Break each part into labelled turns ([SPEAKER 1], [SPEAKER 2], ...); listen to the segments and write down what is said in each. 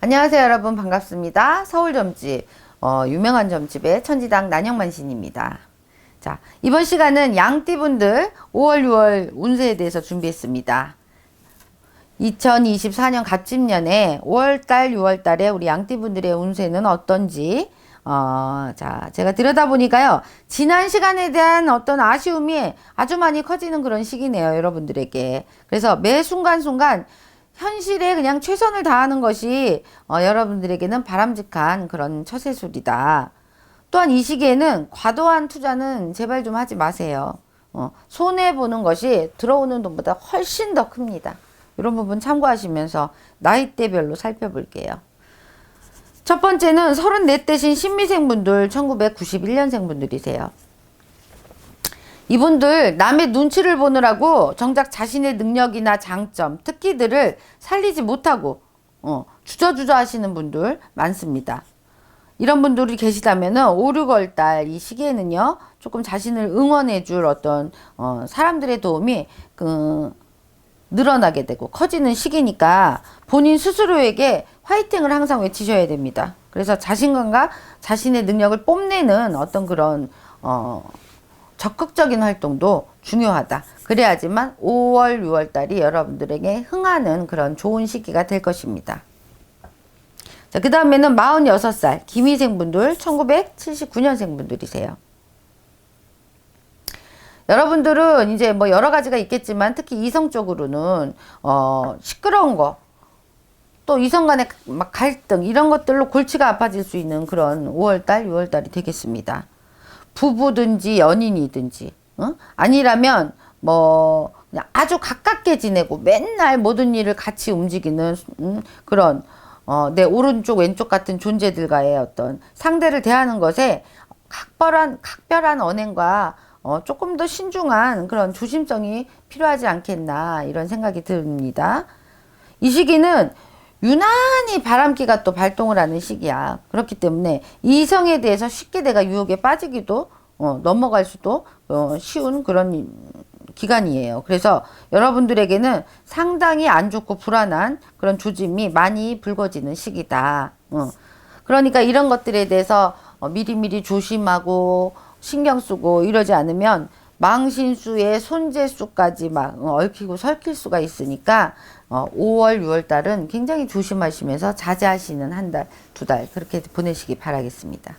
[SPEAKER 1] 안녕하세요 여러분 반갑습니다. 서울 점집 어, 유명한 점집의 천지당 난영만 신입니다. 자 이번 시간은 양띠분들 5월 6월 운세에 대해서 준비했습니다. 2024년 갑진년에 5월달 6월달에 우리 양띠분들의 운세는 어떤지 어, 자, 제가 들여다보니까요, 지난 시간에 대한 어떤 아쉬움이 아주 많이 커지는 그런 시기네요, 여러분들에게. 그래서 매 순간순간 현실에 그냥 최선을 다하는 것이 어, 여러분들에게는 바람직한 그런 처세술이다. 또한 이 시기에는 과도한 투자는 제발 좀 하지 마세요. 어, 손해보는 것이 들어오는 돈보다 훨씬 더 큽니다. 이런 부분 참고하시면서 나이대별로 살펴볼게요. 첫 번째는 34 대신 신미생분들 1991년생 분들이세요. 이분들 남의 눈치를 보느라고 정작 자신의 능력이나 장점, 특기들을 살리지 못하고 어, 주저주저 하시는 분들 많습니다. 이런 분들이 계시다면은 5, 6월 달 이 시기에는요, 조금 자신을 응원해 줄 어떤, 어, 사람들의 도움이, 그, 늘어나게 되고 커지는 시기니까 본인 스스로에게 화이팅을 항상 외치셔야 됩니다. 그래서 자신감과 자신의 능력을 뽐내는 어떤 그런, 어, 적극적인 활동도 중요하다. 그래야지만 5월, 6월 달이 여러분들에게 흥하는 그런 좋은 시기가 될 것입니다. 자, 그 다음에는 46살 김희생 분들 1979년생 분들이세요. 여러분들은 이제 뭐 여러 가지가 있겠지만 특히 이성적으로는 어 시끄러운 거 또 이성 간의 막 갈등 이런 것들로 골치가 아파질 수 있는 그런 5월달, 6월달이 되겠습니다. 부부든지 연인이든지 어? 아니라면 뭐 그냥 아주 가깝게 지내고 맨날 모든 일을 같이 움직이는 음, 그런 어, 내 오른쪽 왼쪽 같은 존재들과의 어떤 상대를 대하는 것에 각별한 각별한 언행과 어, 조금 더 신중한 그런 조심성이 필요하지 않겠나 이런 생각이 듭니다. 이 시기는 유난히 바람기가 또 발동을 하는 시기야. 그렇기 때문에 이성에 대해서 쉽게 내가 유혹에 빠지기도 어, 넘어갈 수도 어, 쉬운 그런 기간이에요. 그래서 여러분들에게는 상당히 안 좋고 불안한 그런 조짐이 많이 불거지는 시기다. 어. 그러니까 이런 것들에 대해서 어, 미리미리 조심하고 신경 쓰고 이러지 않으면 망신수의 손재수까지 막 어, 얽히고 설킬 수가 있으니까 어, 5월, 6월 달은 굉장히 조심하시면서 자제하시는 한 달, 두 달 그렇게 보내시기 바라겠습니다.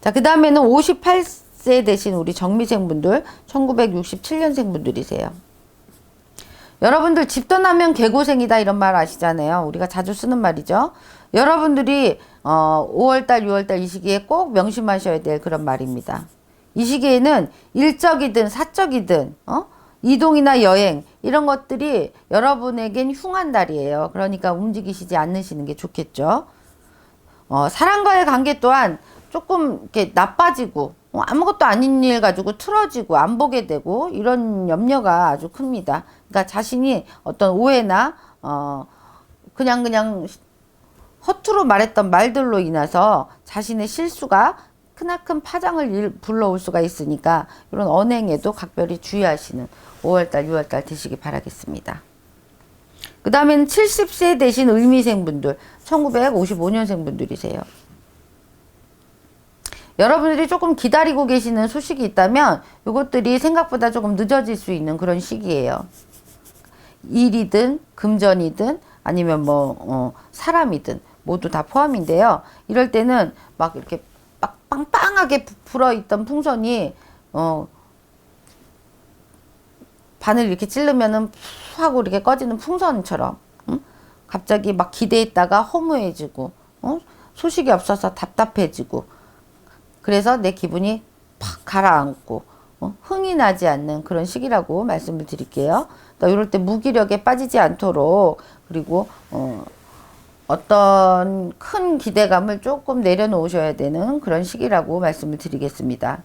[SPEAKER 1] 자, 그 다음에는 58세 되신 우리 정미생 분들, 1967년생 분들이세요. 여러분들 집 떠나면 개고생이다 이런 말 아시잖아요. 우리가 자주 쓰는 말이죠. 여러분들이 어, 5월달, 6월달 이 시기에 꼭 명심하셔야 될 그런 말입니다. 이 시기에는 일적이든 사적이든 어? 이동이나 여행 이런 것들이 여러분에겐 흉한 달이에요. 그러니까 움직이시지 않으시는 게 좋겠죠. 어, 사람과의 관계 또한 조금 이렇게 나빠지고 어, 아무것도 아닌 일 가지고 틀어지고 안 보게 되고 이런 염려가 아주 큽니다. 그러니까 자신이 어떤 오해나 어 그냥 그냥 허투루 말했던 말들로 인해서 자신의 실수가 크나큰 파장을 일, 불러올 수가 있으니까 이런 언행에도 각별히 주의하시는 5월달, 6월달 되시기 바라겠습니다. 그 다음에는 70세 되신 의미생 분들, 1955년생 분들이세요. 여러분들이 조금 기다리고 계시는 소식이 있다면 이것들이 생각보다 조금 늦어질 수 있는 그런 시기예요. 일이든 금전이든 아니면 뭐 어, 사람이든 모두 다 포함인데요. 이럴 때는 막 이렇게 막 빵빵하게 불어 있던 풍선이 어 바늘 이렇게 찌르면은 푸 하고 이렇게 꺼지는 풍선처럼 응? 갑자기 막 기대했다가 허무해지고 어? 소식이 없어서 답답해지고 그래서 내 기분이 팍 가라앉고 어? 흥이 나지 않는 그런 시기라고 말씀을 드릴게요. 또 이럴 때 무기력에 빠지지 않도록 그리고 어, 어떤 큰 기대감을 조금 내려놓으셔야 되는 그런 시기라고 말씀을 드리겠습니다.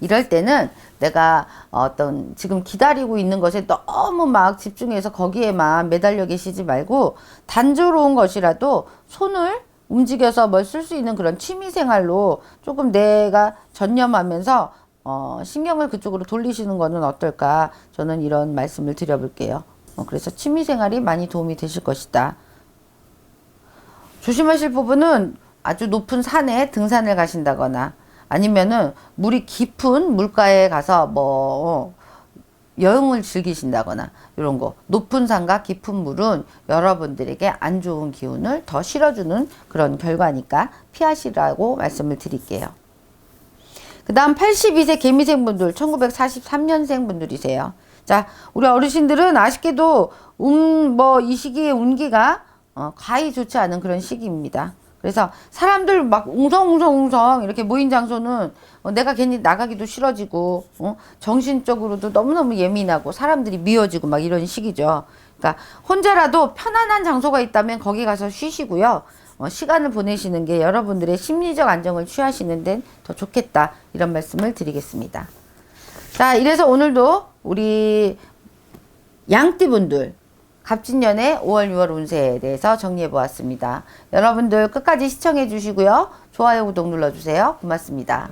[SPEAKER 1] 이럴 때는 내가 어떤 지금 기다리고 있는 것에 너무 막 집중해서 거기에만 매달려 계시지 말고 단조로운 것이라도 손을 움직여서 뭘 쓸 수 있는 그런 취미 생활로 조금 내가 전념하면서 어, 신경을 그쪽으로 돌리시는 거는 어떨까 저는 이런 말씀을 드려볼게요. 어, 그래서 취미 생활이 많이 도움이 되실 것이다. 조심하실 부분은 아주 높은 산에 등산을 가신다거나 아니면은 물이 깊은 물가에 가서 뭐 여행을 즐기신다거나 이런 거 높은 산과 깊은 물은 여러분들에게 안 좋은 기운을 더 실어주는 그런 결과니까 피하시라고 말씀을 드릴게요. 그 다음 82세 개미생 분들, 1943년생 분들이세요. 자, 우리 어르신들은 아쉽게도, 운, 뭐, 이 시기에 운기가, 어, 과히 좋지 않은 그런 시기입니다. 그래서 사람들 막 웅성웅성웅성 이렇게 모인 장소는 어, 내가 괜히 나가기도 싫어지고, 어, 정신적으로도 너무너무 예민하고 사람들이 미워지고 막 이런 시기죠. 그러니까 혼자라도 편안한 장소가 있다면 거기 가서 쉬시고요. 어, 시간을 보내시는 게 여러분들의 심리적 안정을 취하시는 데는 더 좋겠다. 이런 말씀을 드리겠습니다. 자, 이래서 오늘도 우리 양띠분들 갑진년의 5월, 6월 운세에 대해서 정리해 보았습니다. 여러분들 끝까지 시청해 주시고요. 좋아요, 구독 눌러주세요. 고맙습니다.